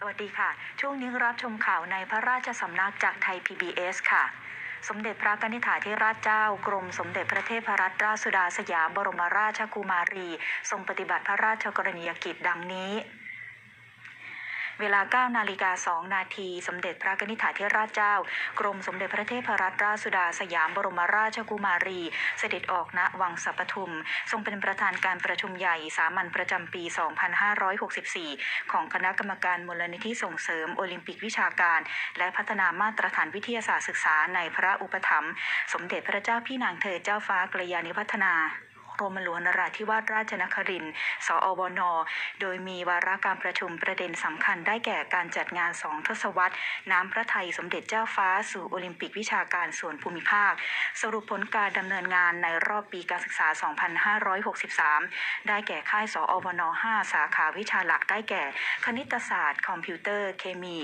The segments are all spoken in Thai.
สวัสดีค่ะ ช่วงนี้รับชมข่าวในพระราชสำนักจากไทย PBS ค่ะ สมเด็จพระกนิษฐาธิราชเจ้ากรมสมเด็จพระเทพรัตนราชสุดาสยามบรมราชกุมารี ทรงปฏิบัติพระราชกรณียกิจดังนี้ เวลา9นาฬิกา2นาที สมเด็จพระกนิษฐาธิราชเจ้า กรมสมเด็จพระเทพรัตนราชสุดาสยามบรมราชกุมารี เสด็จออกณวังสัปทุม ทรงเป็นประธานการประชุมใหญ่สามัญประจำปี 2564 ของคณะกรรมการมูลนิธิส่งเสริมโอลิมปิกวิชาการ และพัฒนามาตรฐานวิทยาศาสตร์ศึกษาในพระอุปถัมภ์สมเด็จพระเจ้าพี่นางเธอเจ้าฟ้ากระยาณิพัฒนา กรมหลวงนราธิวาสราชนครินทร์สอวนโดยมีวาระการประชุมประเด็นสำคัญได้แก่การจัดงานสองทศวรรษ น้ำพระไทยสมเด็จเจ้าฟ้าสู่โอลิมปิกวิชาการส่วนภูมิภาค สรุปผลการดำเนินงานในรอบปีการศึกษา 2563 ได้แก่ค่ายสอวน5 สาขาวิชาหลักได้แก่ คณิตศาสตร์ คอมพิวเตอร์ เคมี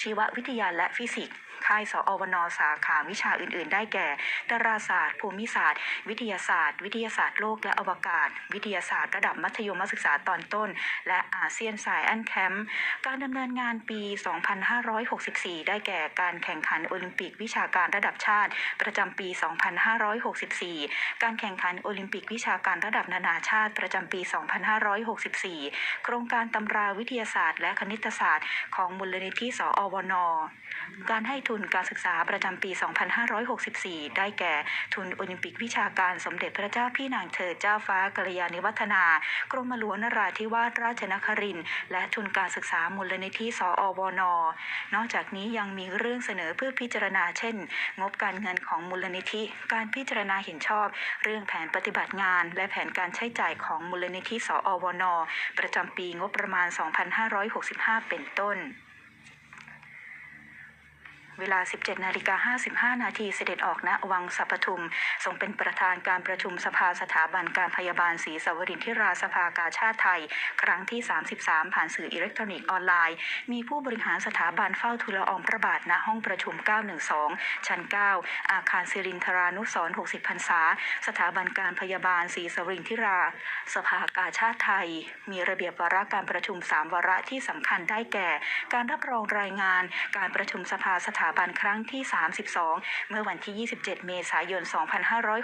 ชีววิทยาและฟิสิกส์ค่ายสอวนสาขาวิชาอื่น ๆ ได้แก่ ดาราศาสตร์ ภูมิศาสตร์ วิทยาศาสตร์ วิทยาศาสตร์โลกและอวกาศ วิทยาศาสตร์ระดับมัธยมศึกษาตอนต้น และอาเซียนสายแอนแคมป์การดำเนินงานปี 2564 ได้แก่การแข่งขันโอลิมปิกวิชาการระดับชาติ ประจำปี 2564 การแข่งขันโอลิมปิกวิชาการระดับนานาชาติประจำปี 2564 โครงการตำราวิทยาศาสตร์ และคณิตศาสตร์ ของมูลนิธิสอวนการให้ทุนการศึกษาประจำปี 2564 ได้แก่ ทุนโอลิมปิกวิชาการสมเด็จพระเจ้าพี่นางเธอเจ้าฟ้ากัลยาณิวัฒนา กรมหลวงนราธิวาสราชนครินทร์และทุนการศึกษามูลนิธิสอวนนอกจากนี้ยังมีเรื่องเสนอเพื่อพิจารณา เช่น งบการเงินของมูลนิธิ การพิจารณาเห็นชอบ เรื่องแผนปฏิบัติงาน และแผนการใช้จ่ายของมูลนิธิสอวนประจำปีงบประมาณ 2565 เป็นต้น เวลา 17 นาฬิกา 55 นาทีเสด็จออกณวังสัปทุม ทรงเป็นประธานการประชุมสภาสถาบันการพยาบาลศรีสวรินทิราสภากาชาติไทย ครั้งที่ 33 ผ่านสื่ออิเล็กทรอนิกส์ออนไลน์ มีผู้บริหารสถาบันเฝ้าทูลอองพระบาทณห้องประชุม 912 ชั้น 9 อาคารสิรินทรานุสร60 พรรษา สถาบันการพยาบาลศรีสวรินทิรา สภากาชาติไทย มีระเบียบวาระการประชุม 3 วาระที่สำคัญได้แก่ การรับรองรายงาน การประชุมสภาสถาบันครั้งที่ 32 เมื่อวันที่ 27 เมษายน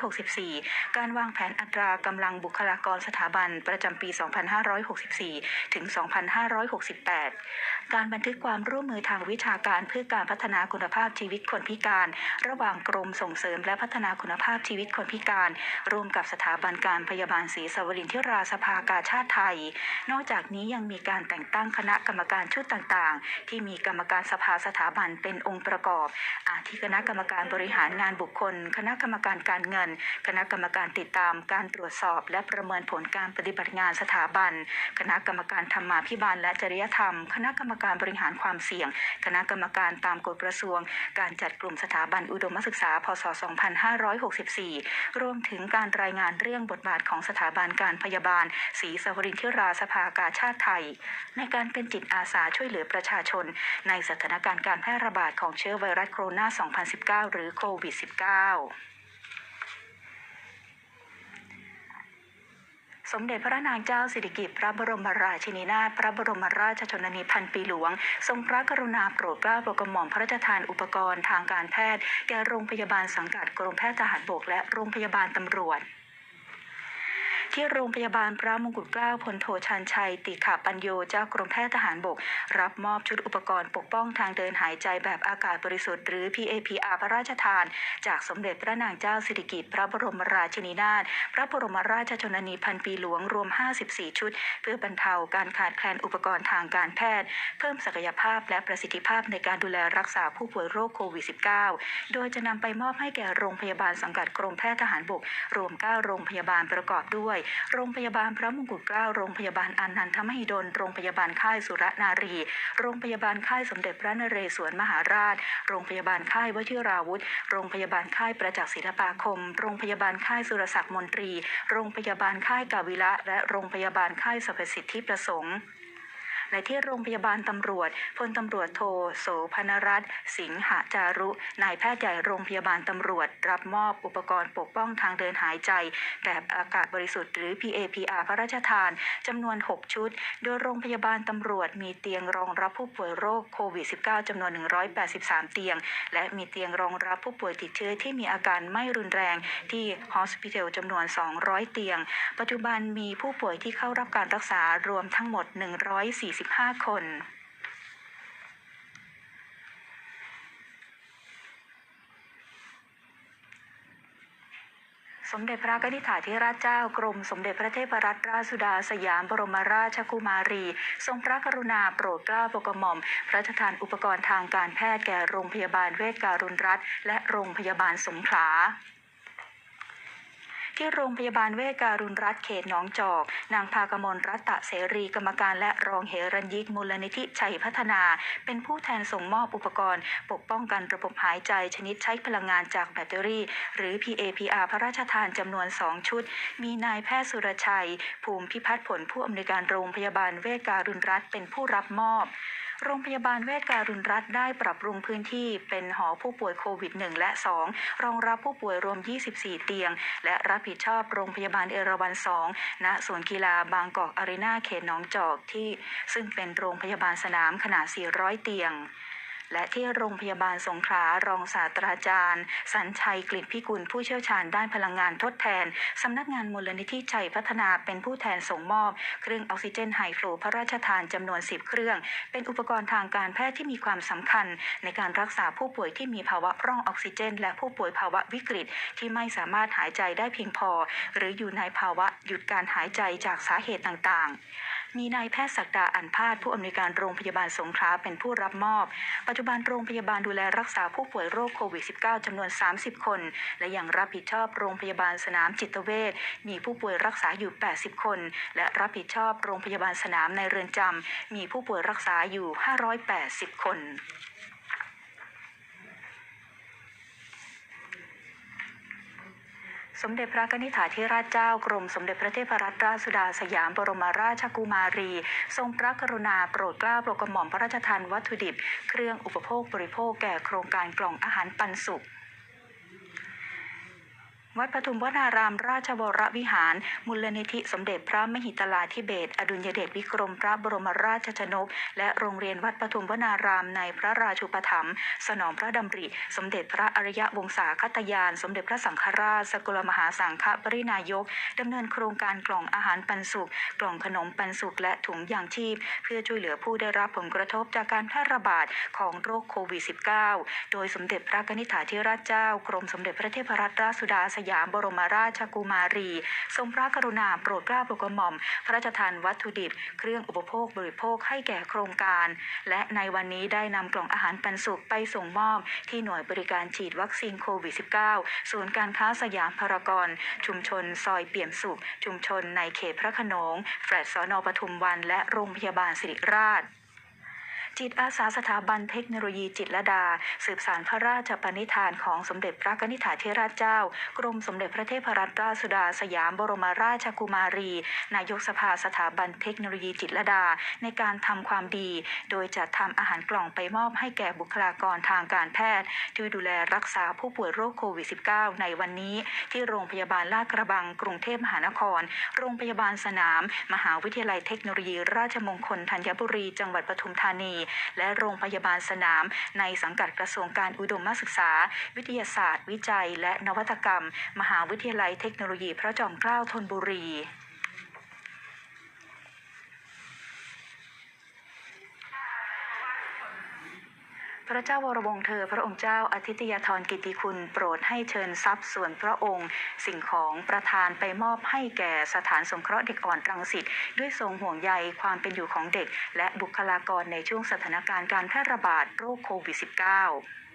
2564 การวางแผนอัตรากำลังบุคลากรสถาบันประจำปี 2564 ถึง 2568 การบันทึกความร่วมมือทางวิชาการเพื่อการพัฒนาคุณภาพชีวิตคนพิการ ระหว่างกรมส่งเสริมและพัฒนาคุณภาพชีวิตคนพิการ ร่วมกับสถาบันการพยาบาลศรีสวรินทิราสภากาชาติไทย นอกจากนี้ยังมีการแต่งตั้งคณะกรรมการชุดต่างๆ ที่มีกรรมการสภาสถาบันเป็นองค์ประกอบทิคณะกรรมการบริหารงานบุคคล คณะกรรมการการเงิน คณะกรรมการติดตามการตรวจสอบ และประเมินผลการปฏิบัติงานสถาบัน คณะกรรมการธรรมาภิบาลและจริยธรรม คณะกรรมการบริหารความเสี่ยง คณะกรรมการตามกฎกระทรวง การจัดกลุ่มสถาบันอุดมศึกษา พศ 2564 รวมถึงการรายงานเรื่องบทบาทของสถาบันการพยาบาลศรีสวรินทิราสภากาชาติไทย ในการเป็นจิตอาสาช่วยเหลือประชาชน ในสถานการณ์การแพร่ระบาดของเชื้อไวรัสโคโรนา 2019 หรือโควิด -19 สมเด็จพระนางเจ้าสิริกิติ์พระบรมราชินีนาถพระบรมราชชนนีพันปีหลวง ทรงพระกรุณาโปรดเกล้าโปรดกระหม่อมพระราชทานอุปกรณ์ทางการแพทย์ แก่โรงพยาบาลสังกัดกรมแพทย์ทหารบกและโรงพยาบาลตำรวจ ที่โรงพยาบาลพระมงกุฎเกล้าพลโทชันชัย ติขาปัญโยเจ้ากรมแพทย์ทหารบก รับมอบชุดอุปกรณ์ปกป้องทางเดินหายใจแบบอากาศบริสุทธิ์หรือ PAPR พระราชทาน จากสมเด็จพระนางเจ้าสิริกิติ์พระบรมราชินีนาถพระบรมราชชนนีพันปีหลวงรวม 54 ชุด เพื่อบรรเทาการขาดแคลนอุปกรณ์ทางการแพทย์ เพิ่มศักยภาพและประสิทธิภาพในการดูแลรักษาผู้ป่วยโรคโควิด -19 โดยจะนำไปมอบให้แก่โรงพยาบาลสังกัดกรมแพทย์ทหารบก รวม 9 โรงพยาบาลประกอบด้วยโรงพยาบาลพระมงกุฎเกล้า โรงพยาบาลอานันทมหิดล โรงพยาบาลค่ายสุรนารี โรงพยาบาลค่ายสมเด็จพระนเรศวรมหาราช โรงพยาบาลค่ายวชิราวุธ โรงพยาบาลค่ายประจักษ์ศิลปาคม โรงพยาบาลค่ายสุรศักดิ์มนตรี โรงพยาบาลค่ายกาวิระและโรงพยาบาลค่ายสรรพสิทธิประสงค์ และที่โรงพยาบาลตำรวจพลตำรวจโทโสพนรัตน์สิงหจารุนายแพทย์ใหญ่โรงพยาบาลตำรวจ รับมอบอุปกรณ์ปกป้องทางเดินหายใจ แบบอากาศบริสุทธิ์หรือ PAPR พระราชทานจำนวน 6 ชุด โดยโรงพยาบาลตำรวจมีเตียงรองรับผู้ป่วยโรคโควิด -19 จำนวน 183 เตียง และมีเตียงรองรับผู้ป่วยติดเชื้อที่มีอาการไม่รุนแรงที่ Hospital จำนวน 200 เตียง ปัจจุบันมีผู้ป่วยที่เข้ารับการรักษารวมทั้งหมด45 คน สมเด็จพระนิธิถาธิราชเจ้ากรม สมเด็จพระเทพรัตนราชสุดาสยามบรมราชกุมารี ทรงพระกรุณาโปรดเกล้าโปรดกระหม่อม พระราชทานอุปกรณ์ทางการแพทย์แก่โรงพยาบาลเวชการุณรัฐ และโรงพยาบาลสงขลา ที่โรงพยาบาลเวชการุณรัฐเขตหนองจอก นางพากมลรัตตะเสรีกรรมการและรองเหรัญยิกมูลนิธิชัยพัฒนา เป็นผู้แทนส่งมอบอุปกรณ์ ปกป้องกันระบบหายใจชนิดใช้พลังงานจากแบตเตอรี่ หรือ PAPR พระราชทานจำนวน 2 ชุด มีนายแพทย์สุรชัย ภูมิพิพัฒน์ผลผู้อำนวยการโรงพยาบาลเวชการุณรัฐเป็นผู้รับมอบ โรงพยาบาลเวชการุณรัฐได้ปรับปรุงพื้นที่เป็นหอผู้ป่วยโควิด 1 และ 2 รองรับผู้ป่วยรวม 24 เตียง และรับผิดชอบโรงพยาบาลเอราวัณ 2ณสวนกีฬาบางกอกอารีนาเขตหนองจอกที่ ซึ่งเป็นโรงพยาบาลสนามขนาด 400 เตียง และที่โรงพยาบาลสงขลารองศาสตราจารย์ สัญชัยกลิ่นพิกุลผู้เชี่ยวชาญด้านพลังงานทดแทน สำนักงานมูลนิธิชัยพัฒนาเป็นผู้แทนส่งมอบ เครื่องออกซิเจนไฮฟลูพระราชทานจำนวน 10 เครื่อง เป็นอุปกรณ์ทางการแพทย์ที่มีความสำคัญ ในการรักษาผู้ป่วยที่มีภาวะร่องออกซิเจน และผู้ป่วยภาวะวิกฤต ที่ไม่สามารถหายใจได้เพียงพอ หรืออยู่ในภาวะหยุดการหายใจจากสาเหตุต่างๆ มีนายแพทย์ศักดาอันพาดผู้อำนวยการโรงพยาบาลสงขลาเป็นผู้รับมอบ ปัจจุบันโรงพยาบาลดูแลรักษาผู้ป่วยโรคโควิด -19 จำนวน 30 คน และยังรับผิดชอบโรงพยาบาลสนามจิตเวชมีผู้ป่วยรักษาอยู่ 80 คน และรับผิดชอบโรงพยาบาลสนามในเรือนจำมีผู้ป่วยรักษาอยู่ 580 คน สมเด็จพระนิธิถาธิราชเจ้ากรมสมเด็จพระเทพรัตนราชสุดาสยามบรมราชกุมารี ทรงพระกรุณาโปรดเกล้าโปรดกระหม่อมพระราชทานวัตถุดิบ เครื่องอุปโภคบริโภคแก่โครงการกล่องอาหารปันสุข วัดปทุมวนาราม ราชวรวิหาร มูลนิธิสมเด็จพระมหิตลาธิเบศอดุลยเดชวิกรมพระบรมราชชนก และโรงเรียนวัดปทุมวนารามในพระราชูปถัมภ์สนองพระดำริ สมเด็จพระอริยะวงศาคตยาน สมเด็จพระสังฆราช สกลมหาสังฆปรินายกดำเนินโครงการกล่องอาหารปันสุขกล่องขนมปันสุขและถุงยางชีพ เพื่อช่วยเหลือผู้ได้รับผลกระทบจากการแพร่ระบาดของโรคโควิด -19 โดยสมเด็จพระนิธิถาธิราชเจ้ากรมสมเด็จพระเทพรัตนราชสุดาสยามบรมราชกุมารี ทรงพระกรุณาโปรดเกล้าโปรดกระหม่อม พระราชทานวัตถุดิบ เครื่องอุปโภคบริโภคให้แก่โครงการ และในวันนี้ได้นำกล่องอาหารปันสุขไปส่งมอบ ที่หน่วยบริการฉีดวัคซีนโควิด -19 ศูนย์การค้าสยามพารากอนชุมชนซอยเปี่ยมสุข ชุมชนในเขตพระขนงแฟลตสอนอปทุมวัน และโรงพยาบาลสิริราช จิตอาสาสถาบันเทคโนโลยีจิตรลดา สืบสารพระราชปณิธานของสมเด็จพระนิธิถาธิราชเจ้า กรมสมเด็จพระเทพรัตนราชสุดาสยามบรมราชกุมารี นายกสภาสถาบันเทคโนโลยีจิตรลดา ในการทำความดี โดยจัดทำอาหารกล่องไปมอบให้แก่บุคลากรทางการแพทย์ ที่ดูแลรักษาผู้ป่วยโรคโควิด -19 ในวันนี้ ที่โรงพยาบาลลาดกระบัง กรุงเทพมหานคร โรงพยาบาลสนาม มหาวิทยาลัยเทคโนโลยี ราชมงคลธัญบุรี จังหวัดปทุมธานีและโรงพยาบาลสนาม ในสังกัดกระทรวงการอุดมศึกษา วิทยาศาสตร์ วิจัย และนวัตกรรม มหาวิทยาลัยเทคโนโลยีพระจอมเกล้าธนบุรี พระเจ้าวรวงเธอ พระองค์เจ้าอาทิตยธรกิติคุณ โปรดให้เชิญทรัพย์ส่วนพระองค์ สิ่งของประทานไปมอบให้แก่สถานสงเคราะห์เด็กอ่อนรังสิตด้วยทรงห่วงใยความเป็นอยู่ของเด็ก และบุคลากรในช่วงสถานการณ์การแพร่ระบาดโรคโควิด -19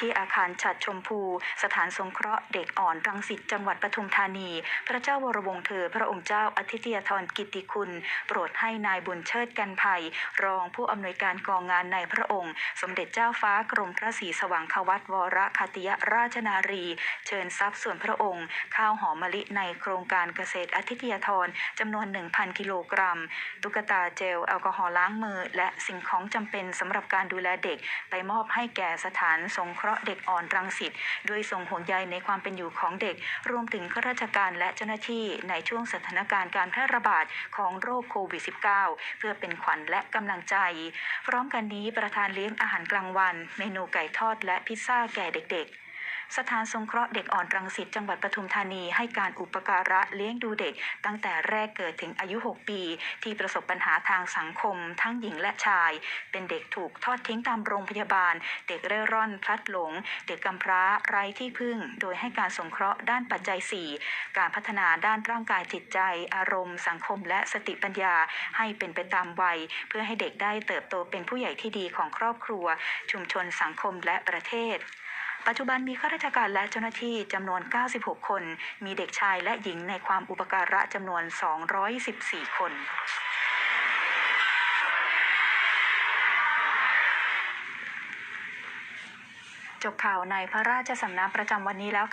ที่อาคารฉัดชมพู สถานสงเคราะห์เด็กอ่อนรังสิตจังหวัดปทุมธานี พระเจ้าวรวงเธอ พระองค์เจ้าอาทิตยธรกิติคุณ โปรดให้นายบุญเชิดกันภัย รองผู้อำนวยการกองงานในพระองค์ สมเด็จเจ้าฟ้ากรมพระศรีสว่างควัตวรคติยราชนารี เชิญทรัพย์ส่วนพระองค์ ข้าวหอมมะลิในโครงการเกษตรอาทิตยธรจำนวน 1,000 กิโลกรัม ตุ๊กตาเจลแอลกอฮอล์ล้างมือ และสิ่งของจำเป็นสำหรับการดูแลเด็ก ไปมอบให้แก่สถานสงเคราะห์ราะห์เด็กอ่อนรังสิตด้วยทรงห่วงใยในความเป็นอยู่ของเด็ก รวมถึงข้าราชการและเจ้าหน้าที่ในช่วงสถานการณ์การแพร่ระบาดของโรคโควิด -19 เพื่อเป็นขวัญและกำลังใจ พร้อมกันนี้ประธานเลี้ยงอาหารกลางวัน เมนูไก่ทอดและพิซซ่าแก่เด็กๆ สถานสงเคราะห์เด็กอ่อนรังสิตจังหวัดปทุมธานีให้การอุปการะเลี้ยงดูเด็ก ตั้งแต่แรกเกิดถึงอายุ 6 ปี ที่ประสบปัญหาทางสังคม ทั้งหญิงและชาย เป็นเด็กถูกทอดทิ้งตามโรงพยาบาล เด็กเร่ร่อนพลัดหลง เด็กกำพร้าไร้ที่พึ่ง โดยให้การสงเคราะห์ด้านปัจจัย 4 การพัฒนาด้านร่างกายจิตใจ อารมณ์ สังคม และสติปัญญาให้เป็นไปตามวัย เพื่อให้เด็กได้เติบโตเป็นผู้ใหญ่ที่ดีของครอบครัว ชุมชนสังคมและประเทศ ปัจจุบันมีข้าราชการและเจ้าหน้าที่จำนวน 96 คน มีเด็กชายและหญิงในความอุปการะจำนวน 214 คนจบข่าวในพระราชสำนักประจำวันนี้แล้ว